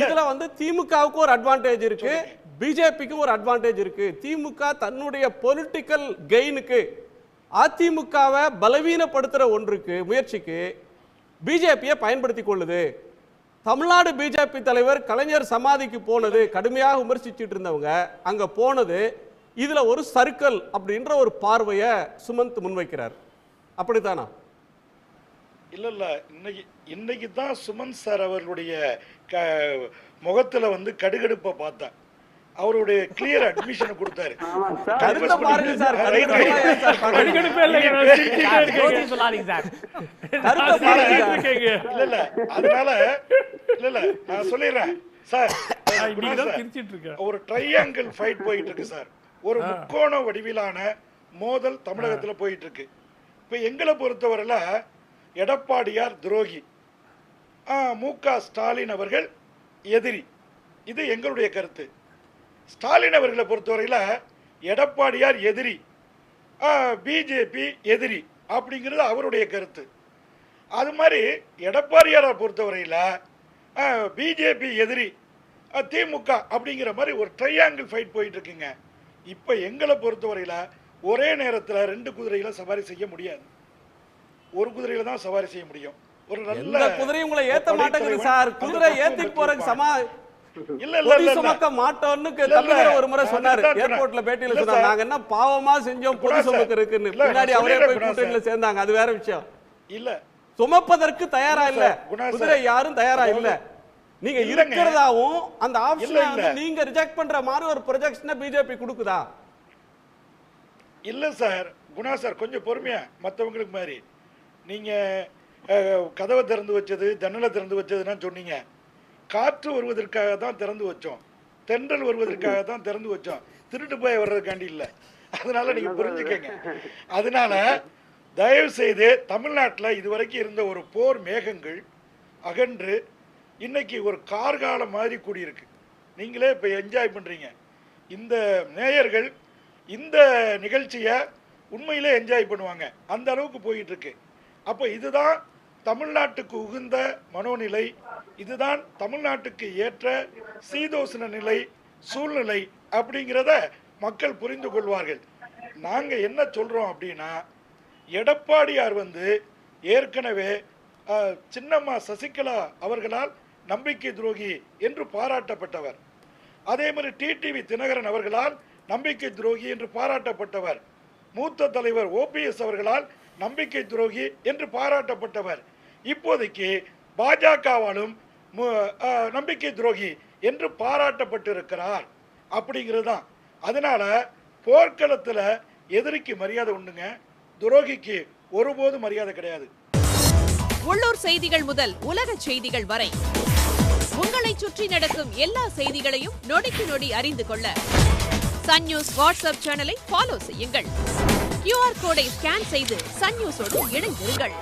இதுல வந்து திமுகவுக்கு ஒரு அட்வான்டேஜ் இருக்கு பிஜேபிக்கு ஒரு அட்வான்டேஜ் இருக்கு. திமுக தன்னுடைய பொலிட்டிக்கல் கெயினுக்கு அதிமுகவை பலவீனப்படுத்துற ஒன்றுக்கு முயற்சிக்கு பிஜேபியை பயன்படுத்தி கொள்ளுது. தமிழ்நாடு பிஜேபி தலைவர் கலைஞர் சமாதிக்கு போனது கடுமையாக விமர்சிச்சுட்டு இருந்தவங்க அங்க போனது இதுல ஒரு சர்க்கிள் அப்படின்ற ஒரு பார்வையை சுமந்த் முன்வைக்கிறார். அப்படித்தானா? இல்ல இல்ல. இன்னைக்கு இன்னைக்கு தான் சுமன் சார் அவர்களுடைய க முகத்துல வந்து கடுகடுப்பை பார்த்தேன். அவருடைய கிளியர் அட்மிஷன் கொடுத்தாரு. இல்ல இல்ல. அதனால இல்ல இல்ல. நான் சொல்லிடுறேன். சார். ஒரு ட்ரையாங்கிள் ஃபைட் போயிட்டு இருக்கு சார். ஒரு முக்கோண வடிவிலான மோதல் தமிழகத்துல போயிட்டு இருக்கு இப்ப எங்களை பொறுத்தவரையில எடப்பாடியார் துரோகி. மு க ஸ்டாலின் அவர்கள் எதிரி. இது எங்களுடைய கருத்து. ஸ்டாலின் அவர்களை பொறுத்தவரையில் எடப்பாடியார் எதிரி பிஜேபி எதிரி அப்படிங்கிறது அவருடைய கருத்து. அது மாதிரி எடப்பாடியாரை பொறுத்தவரையில் பிஜேபி எதிரி திமுக அப்படிங்கிற மாதிரி ஒரு ட்ரையாங்கிள் ஃபைட் போயிட்டுருக்குங்க. இப்போ எங்களை பொறுத்தவரையில் ஒரே நேரத்தில் ரெண்டு குதிரைகளை சவாரி செய்ய முடியாது. ஒரு குதிரையில தான் சவாரி செய்ய முடியும் ஒரு நல்ல குதிரையும் உங்களை ஏத்த மாட்டேங்குது சார் குதிரை ஏத்திட்டு போறதுக்கு சமா இல்ல இல்ல சுமக்க மாட்டோம்னு. தலைவர் ஒரு முறை சொன்னாரு. ஏர்போர்ட்ல பேட்டியில சார். நாங்க என்ன பாவமா செஞ்சோம் பொது. சுமக்கிறதுக்குன்னு இல்ல, பின்னாடி அவரே போய் கூட்டணியில சார். சேர்ந்தாங்க அது வேற விஷயம் இல்ல சுமப்பதற்கு தயாரா இல்ல. குதிரை யாரும் தயாரா இல்ல நீங்க. இருக்கிறதாவும் அந்த ஆப்ஷன். நீங்க ரிஜெக்ட் பண்ற மாதிரி ஒரு ப்ரொஜெக்ஷனை பிஜேபி கொடுக்குதா இல்ல சார் குணா சார் கொஞ்சம் பொறுமையா மற்றவங்களுக்கு மாதிரி நீங்க அஹ், கதவை திறந்து வச்சது ஜன்னலை திறந்து வச்சதுன்னா சொன்னீங்க. காற்று வருவதற்காக தான் திறந்து வச்சோம். தென்றல் வருவதற்காக தான் திறந்து வச்சோம். திருட்டு போய் வர்றதுக்காண்டி இல்லை. அதனால நீங்க புரிஞ்சுக்கங்க. அதனால தயவு செய்து தமிழ்நாட்டில் இதுவரைக்கும் இருந்த ஒரு போர் மேகங்கள் அகன்று இன்னைக்கு ஒரு கார்காலம் மாதிரி கூடியிருக்கு. நீங்களே இப்போ என்ஜாய் பண்றீங்க. இந்த நேயர்கள் இந்த நிகழ்ச்சியை உண்மையிலே என்ஜாய் பண்ணுவாங்க. அந்த அளவுக்கு போயிட்டு இருக்கு. அப்போ இதுதான் தமிழ்நாட்டுக்கு உகுந்த மனோநிலை இதுதான் தமிழ்நாட்டுக்கு ஏற்ற சீதோசன நிலை சூழ்நிலை அப்படிங்கிறத மக்கள் புரிந்து கொள்வார்கள். நாங்கள் என்ன சொல்கிறோம் அப்படின்னா எடப்பாடியார் வந்து ஏற்கனவே சின்னம்மா சசிகலா அவர்களால் நம்பிக்கை துரோகி என்று பாராட்டப்பட்டவர். அதே மாதிரி டிடிவி தினகரன் அவர்களால் நம்பிக்கை துரோகி என்று பாராட்டப்பட்டவர். மூத்த தலைவர் ஓபிஎஸ் அவர்களால் நம்பிக்கை துரோகி என்று பாராட்டப்பட்டவர். இப்போதைக்கு பாஜகவாலும் நம்பிக்கை துரோகி என்று பாராட்டப்பட்டிருக்கிறார். அப்படிங்கிறது தான் அதனால் போர்க்களத்தில் எதிரிக்கு மரியாதை உண்டுங்க. துரோகிக்கு ஒருபோதும் மரியாதை கிடையாது. உள்ளூர் செய்திகள் முதல் உலக செய்திகள் வரை. உங்களை சுற்றி நடக்கும் எல்லா செய்திகளையும் நொடிக்கு நொடி அறிந்து கொள்ள. சன் நியூஸ் வாட்ஸ்அப் சேனலை ஃபாலோ செய்யுங்கள். கியூஆர் கோடை ஸ்கேன் செய்து சன் நியூஸோடு இணைந்திருங்கள்.